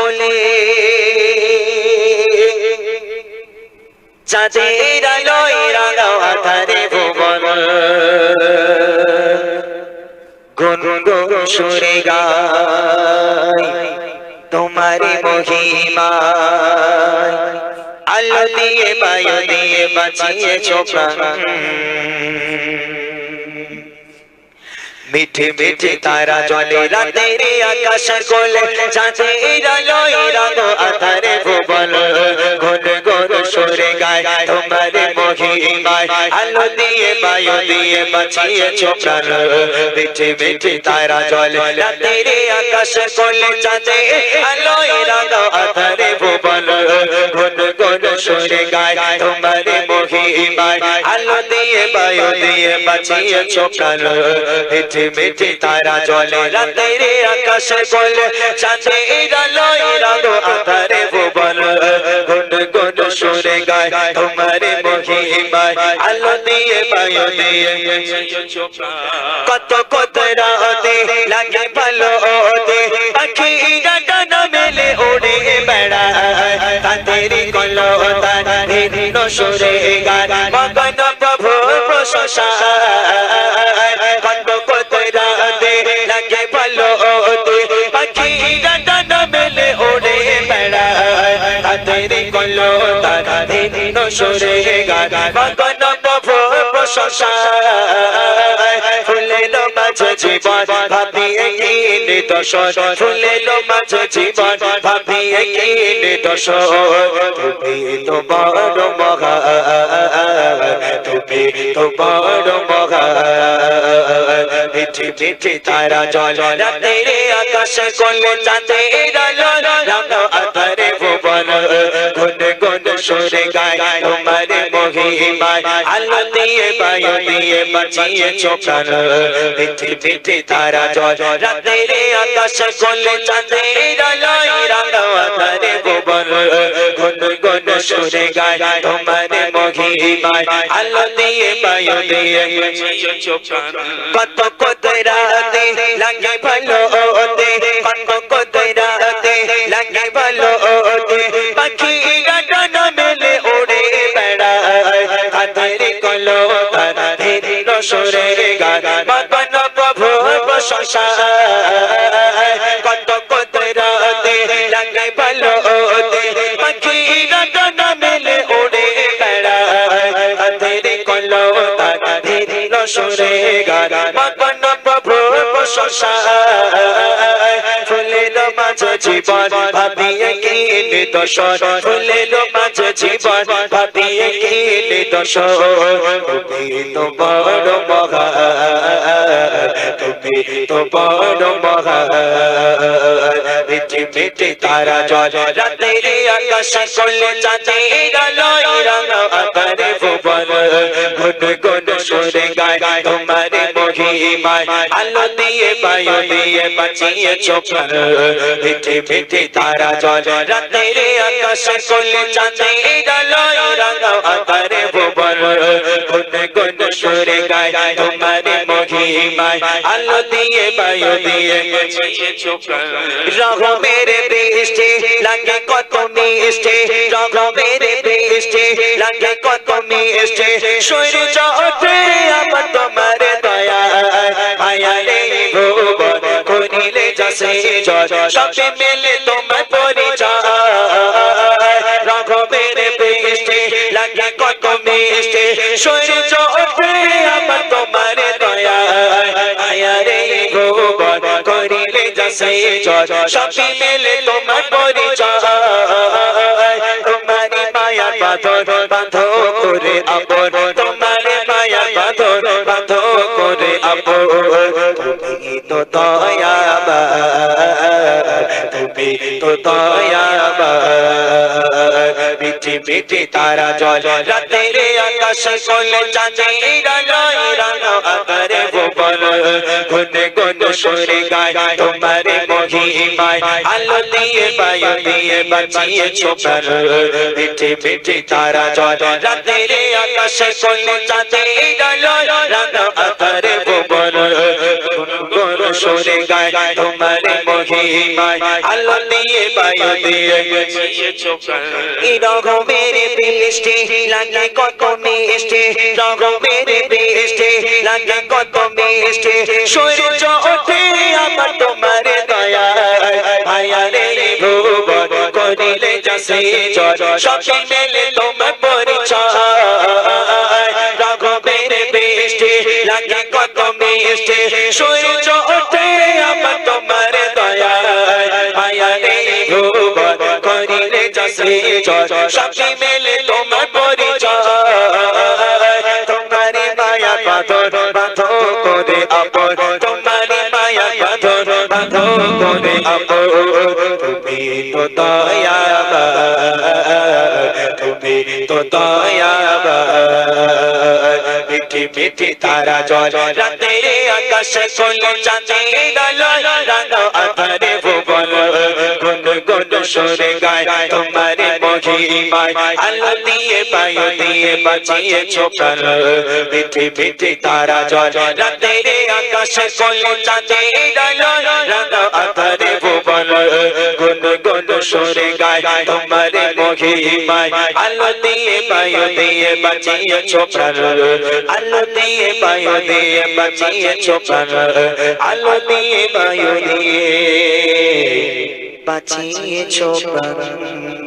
কোলে চাঁদের আলোয় রাঙা আধারে ভুবন। গুন গুন সুরে গায় তোমার মহিমা। আলো দিয়ে, বায়ু দিয়ে বাঁচিয়েছ প্রাণ। মিঠে মিঠে তারা জলে রাতের আকাশ কোলে চাঁদের আলোয় রাঙো আধারে ভুবন। ঘন ঘন সরে গায় মহিমায় আলো দিয়ে বায়ু দিয়ে বাঁচিয়েছ প্রাণ মিঠে মিঠে তারা জলে রাতের আকাশ কোলে চাঁদের আলোয় আধারে ভুবন ঘন ঘন সরে গায় তোমার মহিমায় আলো দিয়ে বায়ু দিয়ে বাঁচিয়েছ প্রাণ মিঠে মিঠে তারা জলে রাতের আকাশে বলে চাঁদের আলোয় আধারে সুরে গায় তোমার মহিমায় আলো দিয়ে বায়ু দিয়ে কত কত রাতে লাগে ভালো ওতে পাখি ডানা মেলে ওড়ে বেড়ায়। তাদের কলতান ভিন্ন সুরে গান মগন প্রভু প্রশংসা কত কত রাতে লাগে ভালো ওতে পাখি ডানা মেলে ওড়ে বেড়ায়। তাদের কলতান ভিন্ন সুরে গান মগন প্রভু প্রশংসা। ফুলেলো মাঝে জীবন ভাবিয়ে গিয়ে দশন ফুলেলো মাঝে জীবন ভাবিয়ে গিয়ে দশন তুমি তো বড় মহা তুমি তো বড় মহা। মিঠি তারা জল রাতের আকাশে কোলে চাঁদের আলো রাঙা আধারে ভুবন গুন গুন সুরে গায়। তোমার মহিমায় আলো দিয়ে, বায়ু দিয়ে প্রাণ মিঠি মিঠি তারা জল রাতের আকাশে কোলে চাঁদের আলো রাঙা আধারে ভুবন সুরে গায় তোমার মহিমায় আলো দিয়ে বায়ু দিয়ে কত কত রাতে লাগে ভালো ওতে কত কত রাতে লাগে ভালো ওতে পাখি গানা মেলে ওড়ে বেড়ায়। হাতের কলো ধীর সরে গান মগন প্রভু প্রশংসা। কলো ধীর সরে গান। মগন প্রভু প্রশংসা ফুলের মাঝে তুমি তো বড় মহা মিঠি মিঠি তারা জল রাতের আকাশে কোলে চাঁদের আলোয় রঙ আকারে ভুবন। গুন গুন সুরে গায়, তোমার মহিমায় আলো দিয়ে বায়ু দিয়ে বাঁচিয়েছ প্রাণ মিঠি মিঠি তারা জল রাতের আকাশ করলে চাঁদের আলোয় রাঙা আকারে ভুবন গুন গুন সুরে গায়। তোমার মহিমায় আলো দিয়ে বায়ু দিয়ে বাঁচিয়েছ প্রাণ রঘমের বৃষ্টি, লাগে কত মিষ্টি রঘমের বৃষ্টি, লাগে কত মিষ্টি। সূর্য ওঠে আমার যাসে জয় সবে মেলে তোমার পরিচয় রঘমের বৃষ্টি লাগে কত মিষ্টি সূর্য ওঠে আমার তোমার দয়া মায়া রে ভুবন করিলে যাসে জয় সবে মেলে তোমার পরিচয় তোমারি মায়া বাঁধন তুমি তো দয়া মিঠি মিঠি তারা জল, রাতের আকাশ কোলে চাঁদের আলোয় রাঙা আকারে ভুবন। গুন সুরে গায়, তোমার মহিমায় আলো দিয়ে বায়ু দিয়ে বাঁচিয়েছ প্রাণ মিঠি মিঠি তারা জল, রাতের আকাশ কোলে চাঁদের আলোয় রাঙা আকারে সরে গায় তোমার মহিমায় আলো দিয়ে বায়ু দিয়ে এই রঘমের বৃষ্টি লাগে কত মিষ্টি রঘমের বৃষ্টি লাগে কত মিষ্টি সূর্য ওঠে আমার তোমার দয়া ভাইয়া রে ভুবন করিলে যাসে জয় সখী মেলে তোমার পরিচয় রঘমের বৃষ্টি করিলে যাসে জয়। সখী মেলে তোমার পরিচয়। তোমার মায়া বাঁধন বাঁধো করে আপন। তোমার মায়া বাঁধন বাঁধো করে আপন। তুমি তো দয়া তুমি তো দয়া মিঠি মিঠি তারা জল। রাতের আকাশে কোলে চাঁদে রানো আধারে গুন সরে গায়, তোমার মহিমায় আলো দিয়ে বায়ু দিয়ে বাঁচিয়েছো প্রাণ। মিঠি তারা জল রাতের আকাশে কোলে চাঁদে ডালো রানো আধারে ভুবন। গুন গুন সরে গায়, তোমার মহিমায় আলো দিয়ে বায়ু দিয়ে বাঁচিয়েছো প্রাণ। আলো দিয়ে বায়ু দিয়ে বাঁচিয়েছো প্রাণ। আলো দিয়ে বায়ু দিয়ে বাঁচিয়েছো প্রাণ